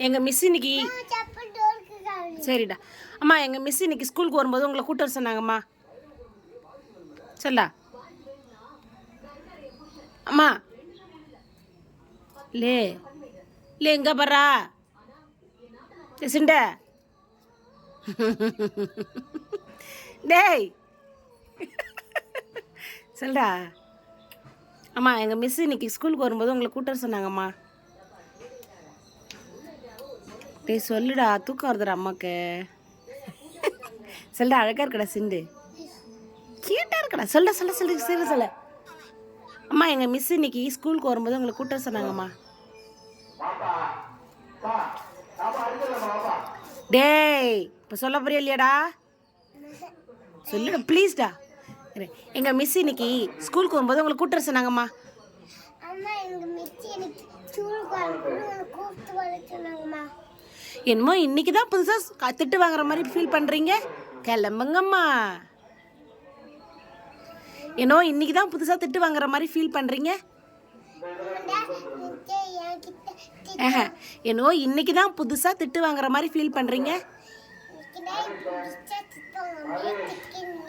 எங்கள் மிஸ் இன்னைக்கு சரிடா. அம்மா எங்கள் மிஸ் இன்னைக்கு ஸ்கூலுக்கு வரும்போது உங்களை கூட்ட சொன்னாங்கம்மா. சொல்லா. அம்மா. லே. லே எங்க பர்றா சிண்ட. டேய். சொல்டா அம்மா எங்கள் மிஸ் இன்னைக்கு ஸ்கூலுக்கு வரும்போது உங்களை கூட்ட சொன்னாங்கம்மா. டேய் சொல்லுடா தூக்கம் வருதுடா அம்மாக்கு. சொல்லுடா அழகா இருக்கடா சிண்டு. கியூட்டா இருக்கடா. சொல்ல சொல்ல சொல்ல சரி சொல்ல. அம்மா எங்கள் மிஸ் இன்னைக்கு ஸ்கூலுக்கு வரும்போது உங்களை கூட்ட சொன்னாங்கம்மா. டேய் இப்போ சொல்ல போறியா இல்லையாடா? சொல்லுடா ப்ளீஸ்டா எங்கள் மிஸ் இன்னைக்கு ஸ்கூலுக்கு வரும்போது உங்களை கூட்ட சொன்னாங்கம்மா. அம்மா எங்க மிஸ் இன்னைக்கு ஸ்கூலுக்கு வரணும் கூப்பிட்டு வர சொன்னாங்கம்மா. என்னமோ இன்னைக்கு தான் புதுசாக திட்டு வாங்குற மாதிரி ஃபீல் பண்ணுறீங்க கிளம்புங்கம்மா. என்னோ இன்னைக்கு தான் புதுசாக திட்டு வாங்குற மாதிரி ஃபீல் பண்ணுறீங்க என்னோ இன்னைக்கு தான் புதுசாக திட்டு வாங்குற மாதிரி ஃபீல் பண்ணுறீங்க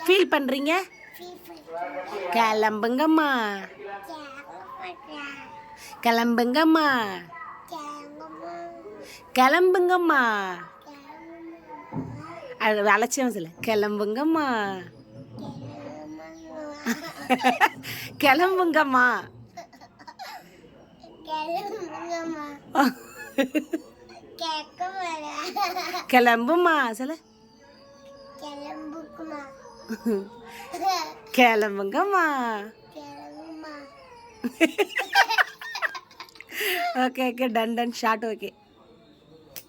ஃபீல் பண்ணுறீங்க கிளம்புங்கம்மா. கிளம்புங்கம்மா. கிளம்புங்கம்மா கேங்கம்மா அது அலட்சியம் சொல்ல கிளம்புங்கம்மா கிளம்புங்கம்மா கிளம்புங்கம்மா கேட்க மாட்டேன் கிளம்புமா சொல்ல கிளம்புக்குமா கிளம்புங்கம்மா கிளம்புமா okay okay done done short okay